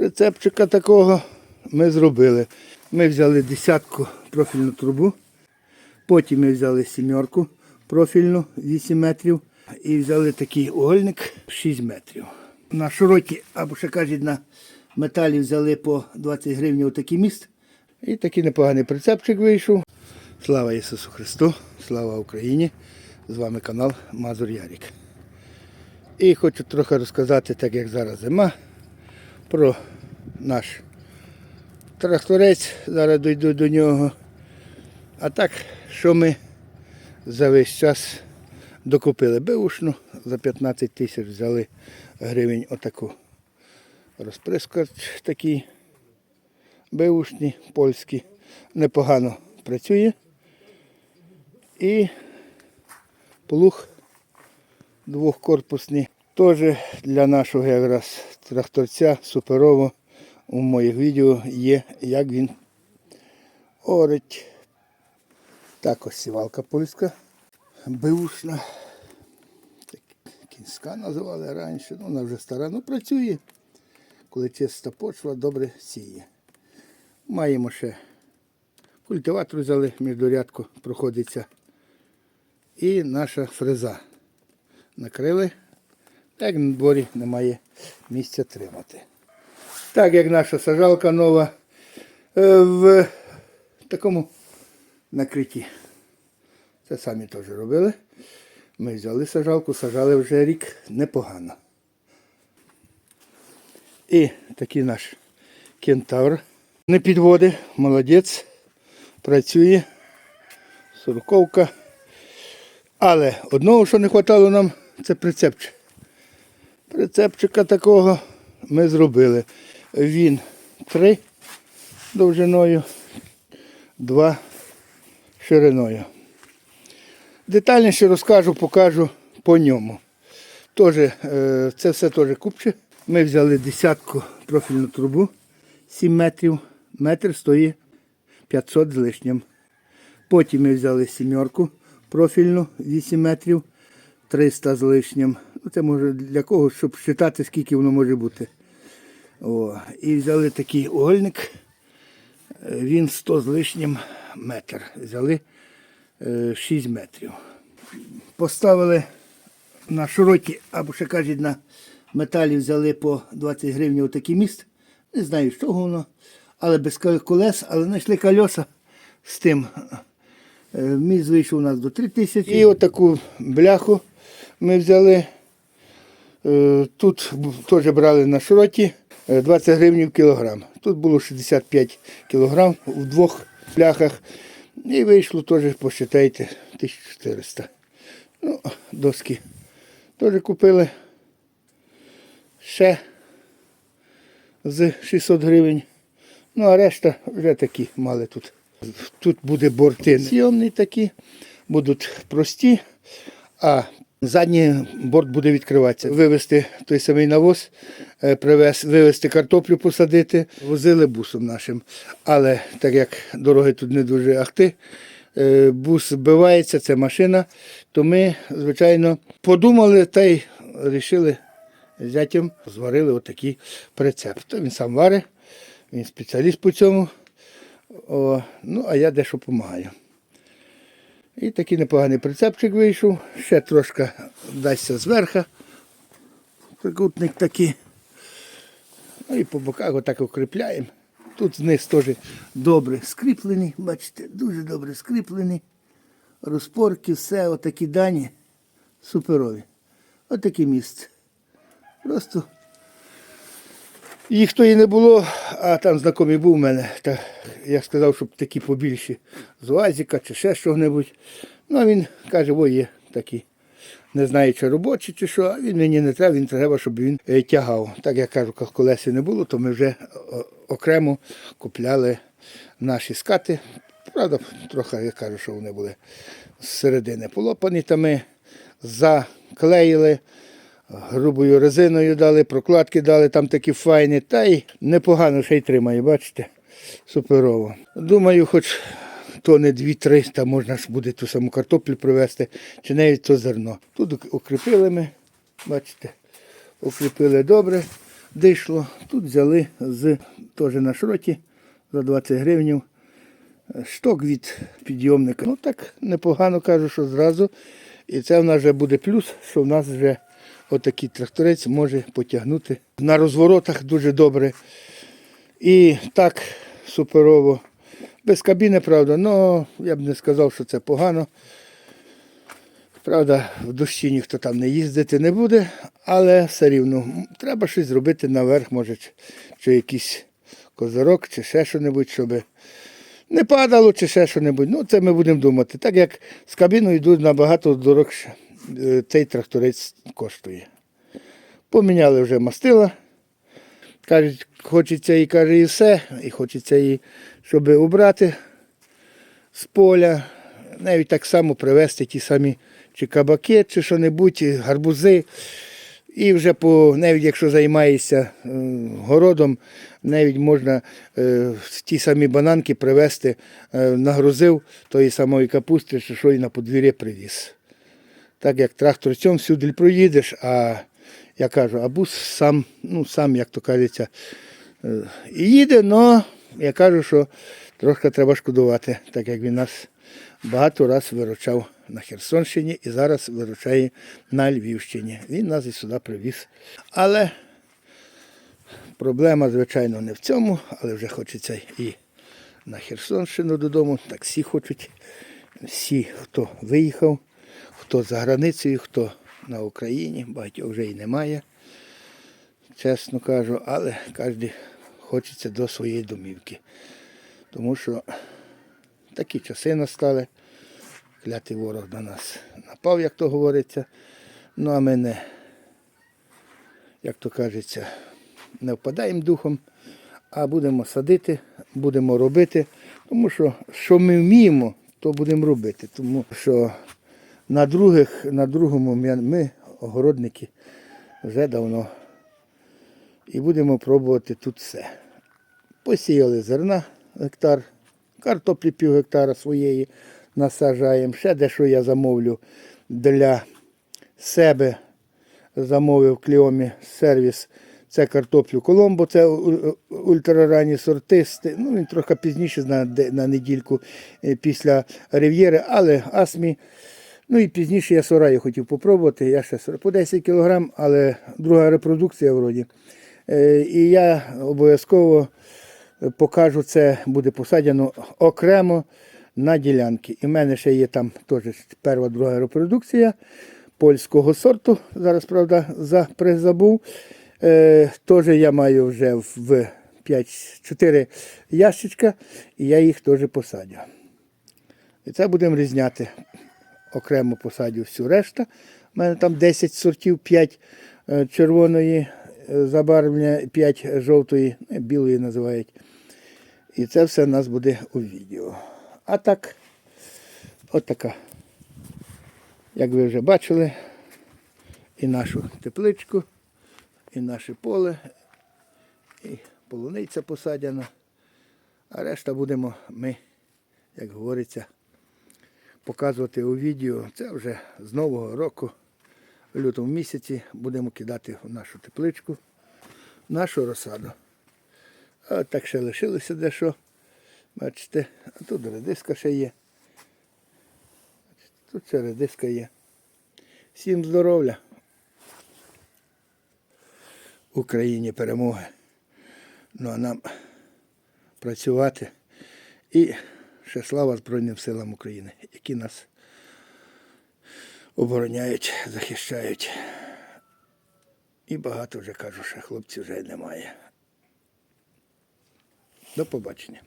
Прицепчика такого ми зробили. Ми взяли десятку профільну трубу, потім ми взяли сімерку профільну 8 метрів і взяли такий угольник 6 метрів. На широкі, або ще кажуть, на металі взяли по 20 гривень отакий міст. І такий непоганий прицепчик вийшов. Слава Ісусу Христу, слава Україні! З вами канал Мазур Ярік. І хочу трохи розказати, так як зараз зима, про наш тракторець. Зараз дойду до нього. А так, що ми за весь час докупили беушну, за 15 тисяч взяли гривень отаку розприскач такий беушний, польський. Непогано працює. І плуг двохкорпусний. Теж для нашого якраз тракторця суперово у моїх відео є, як він орить. Так ось сівалка польська, бивушна. Кінська називали раніше, ну вона вже стара, ну працює. Коли чиста почва, добре сіє. Маємо ще культиватор взяли, міждорядку проходиться. І наша фреза. Накрили, так на дворі немає місця тримати. Так як наша сажалка нова е, в такому накритті. Це самі теж робили. Ми взяли сажалку, сажали вже рік непогано. І такий наш кентавр. Не підводить, молодець, працює. Сороковка. Але одного, що не вистачало нам, це прицепчик. Прицепчика такого ми зробили. Він три довжиною, два шириною. Детальніше розкажу, покажу по ньому. Тоже, це все теж купче. Ми взяли десятку профільну трубу 7 метрів. Метр стоїть 500 з лишнім. Потім ми взяли сімерку профільну 8 метрів 300 з лишнім. Ну, це може для кого, щоб вважати, скільки воно може бути. О, і взяли такий угольник. Е, Він 100 з лишнім метр. Взяли е, 6 метрів. Поставили на широкі, або ще кажуть, на металі взяли по 20 гривень отакий міст. Не знаю, що воно, але без колес, але знайшли колеса з тим. Е, Міст вийшов у нас до 3 тисячі. І отаку бляху ми взяли. Е, Тут теж брали на широті е, 20 гривень в кілограм. Тут було 65 кілограм в двох бляхах. І вийшло теж, посчитайте, 1400. Ну, доски теж купили ще з 600 гривень. Ну, а решта вже такі мали тут. Тут буде борти зйомні такі, будуть прості, а задній борт буде відкриватися. Вивезти той самий навоз, е, привез, вивезти картоплю, посадити, возили бусом нашим. Але так як дороги тут не дуже ахти, е, бус збивається, це машина, то ми, звичайно, подумали та й вирішили зятям зварили отакий прицеп. То він сам варить, він спеціаліст по цьому. О, ну, а я дещо допомагаю. І такий непоганий прицепчик вийшов. Ще трошки дасться зверху. Трикутник такий. Ну і по боках отак укріпляємо. Тут зниз теж добре скріплений, бачите, дуже добре скріплені. Розпорки, все, отакі дані. Суперові. Отаке місце. Просто їх то і не було, а там знайомий був у мене. Та я сказав, щоб такі побільші з УАЗіка чи ще що-небудь. Ну, а він каже, ой, є такі. Не знаю, чи робочі, чи що, а він мені не треба, він треба, щоб він е, тягав. Так я кажу, коли колеси не було, то ми вже окремо купляли наші скати. Правда, трохи я кажу, що вони були з середини полопані, та ми заклеїли грубою резиною дали, прокладки дали, там такі файні, та й непогано ще й тримає, бачите? Суперово. Думаю, хоч то не дві-три, та можна ж буде ту саму картоплю привезти, чи навіть то зерно. Тут укріпили ми, бачите, укріпили добре. дійшло. Тут взяли з теж на шроті за 20 гривень шток від підйомника. Ну так непогано кажу, що зразу. І це в нас вже буде плюс, що в нас вже отакий тракторець може потягнути на розворотах дуже добре. І так суперово. Без кабіни, правда, але я б не сказав, що це погано. Правда, в дощі ніхто там не їздити не буде, але все рівно треба щось зробити наверх, може, чи, чи якийсь козирок, чи ще що-небудь, щоб не падало, чи ще що-небудь. Ну, це ми будемо думати. Так як з кабіною йдуть набагато дорогше, е, цей тракторець коштує. Поміняли вже мастила. Кажуть, хочеться і каже, і все, і хочеться і, щоб убрати з поля, навіть так само привезти ті самі чи кабаки, чи що-небудь, гарбузи. І вже по, навіть якщо займаєшся е, городом, навіть можна е, ті самі бананки привезти, е, нагрузив тої самої капусти, що і на подвір'я привіз. Так як тракторцем всюди проїдеш, а я кажу, а бус сам, ну сам, як то кажеться, е, їде, але я кажу, що трошки треба шкодувати, так як він нас багато раз виручав на Херсонщині і зараз виручає на Львівщині. Він нас і сюди привіз. Але проблема, звичайно, не в цьому, але вже хочеться і на Херсонщину додому. Так всі хочуть. Всі, хто виїхав, хто за границею, хто на Україні, багатьох вже і немає, чесно кажу, але кожен хочеться до своєї домівки. Тому що такі часи настали. Клятий ворог на нас напав, як то говориться. Ну а ми не, як то кажеться, не впадаємо духом, а будемо садити, будемо робити. Тому що що ми вміємо, то будемо робити. Тому що на других, на другому ми, огородники, вже давно. І будемо пробувати тут все. Посіяли зерна гектар, картоплі пів гектара своєї насаджаємо. Ще дещо я замовлю для себе. Замовив Кліомі сервіс. Це картоплю Коломбо, це ультраранні сортисти. Ну, він трохи пізніше на, на недільку е, після Рив'єри, але Асмі. Ну і пізніше я сораю хотів попробувати. Я ще по 10 кг, але друга репродукція вроді. Е, І я обов'язково покажу, це буде посаджено окремо на ділянки. І в мене ще є там теж перша, друга репродукція польського сорту. Зараз, правда, за призабув. Е, теж я маю вже в 5-4 ящичка, і я їх теж посадю. І це будемо різняти. Окремо посадю всю решту. У мене там 10 сортів, 5 е, червоної е, забарвлення, 5 жовтої, білої називають. І це все у нас буде у відео. А так, от така, як ви вже бачили, і нашу тепличку, і наше поле, і полуниця посадяна. А решта будемо ми, як говориться, показувати у відео. Це вже з Нового року, в лютому місяці, будемо кидати в нашу тепличку, в нашу розсаду. А так ще лишилося дещо. Бачите, а тут редиска ще є. Тут ще редиска є. Всім здоров'я. Україні перемоги. Ну а нам працювати. І ще слава Збройним силам України, які нас обороняють, захищають. І багато вже кажу, що хлопців вже немає. До побачення.